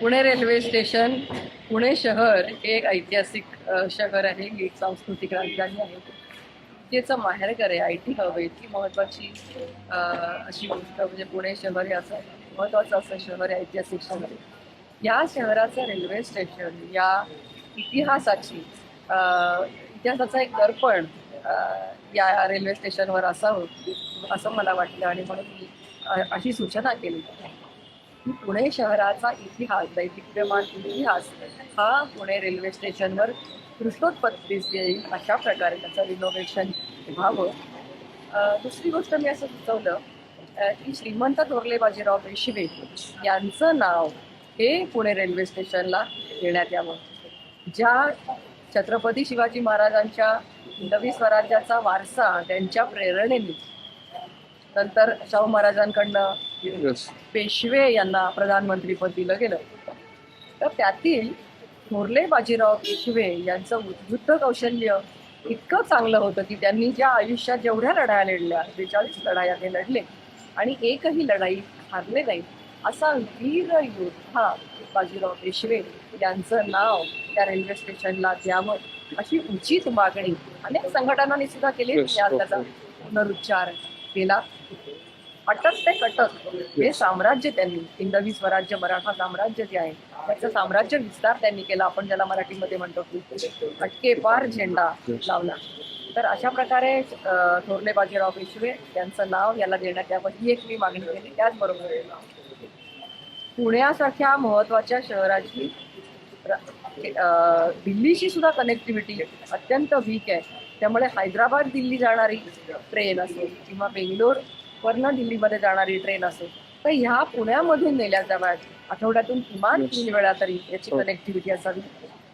Pune railway station Pune शहर हे एक ऐतिहासिक शहर आहे ही एक सांस्कृतिक राजधानी आहे. त्याचं माहेरघर आहे आय टी हब आहे. इतकी महत्वाची अशी गोष्ट म्हणजे पुणे शहर हे असं महत्वाचं असं शहर आहे ऐतिहासिक शहर आहे. या शहराचं रेल्वे स्टेशन या इतिहासाची इतिहासाचा एक दर्पण या रेल्वे स्टेशनवर असावं असं मला वाटलं आणि म्हणून मी अशी सूचना केली. की पुणे शहराचा इतिहास दैदिप्यमान इतिहास हा पुणे रेल्वे स्टेशनवर दृष्टोत्पत्तीस येईल अशा प्रकारे त्याचं रिनोव्हेशन व्हावं. दुसरी गोष्ट मी असं सुचवलं की श्रीमंत थोरले बाजीराव पेशवे यांचं नाव हे पुणे रेल्वे स्टेशनला देण्यात यावं. ज्या छत्रपती शिवाजी महाराजांच्या हिंदवी स्वराज्याचा वारसा त्यांच्या प्रेरणेने नंतर शाहू महाराजांकडनं पेशवे यांना प्रधानमंत्रीपद दिलं गेलं. तर त्यातील थोरले बाजीराव पेशवे यांचं युद्ध कौशल्य इतकं चांगलं होतं की त्यांनी ज्या आयुष्यात जेवढ्या लढाया लढल्या बेचाळीस लढाया ते लढले आणि एकही लढाई हारले नाही असा वीर योद्धा बाजीराव पेशवे यांचं नाव त्या रेल्वे स्टेशनला द्यावं अशी उचित मागणी अनेक संघटनांनी सुद्धा केली. त्याचा पुनरुच्चार केला. अटक ते कटक हे साम्राज्य त्यांनी हिंदवी स्वराज्य मराठा साम्राज्य जे आहे त्याचं साम्राज्य विस्तार त्यांनी केला. आपण ज्याला मराठीमध्ये म्हणतो की अटके पार झेंडा लावला. तर अशा प्रकारे थोरले बाजीराव पेशवे यांचं नाव याला देण्यात यावं ही एक मी मागणी केली. त्याचबरोबर पुण्यासारख्या महत्त्वाच्या शहराची अं, दिल्लीशी सुद्धा कनेक्टिव्हिटी अत्यंत वीक आहे. त्यामुळे हैदराबाद दिल्ली जाणारी ट्रेन असेल किंवा बेंगलोर वरनं दिल्लीमध्ये जाणारी ट्रेन असेल तर ह्या पुण्यामधून नेल्या जाव्यात आठवड्यातून किमान. तीन वेळा तरी याची हो. कनेक्टिव्हिटी असावी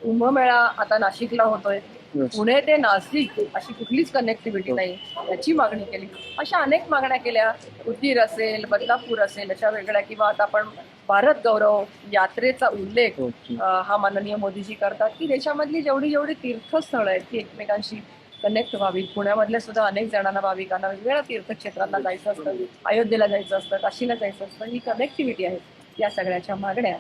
कुंभमेळा आता नाशिकला होतोय. पुणे ते नाशिक अशी कुठलीच कनेक्टिव्हिटी हो. नाही याची मागणी केली अशा अनेक मागण्या केल्या उदगीर असेल बदलापूर असेल अशा वेगळ्या किंवा आता आपण भारत गौरव यात्रेचा उल्लेख. अ, हा माननीय मोदीजी करतात की देशामधली जेवढी जेवढी तीर्थस्थळं आहेत ती एकमेकांशी कनेक्ट व्हावी. पुण्यामधल्या सुद्धा अनेक जणांना भाविकांना वेगवेगळ्या तीर्थक्षेत्रांना जायचं असतं अयोध्येला जायचं असतं काशीला जायचं असतं. ही कनेक्टिव्हिटी आहे या सगळ्याच्या मागण्या.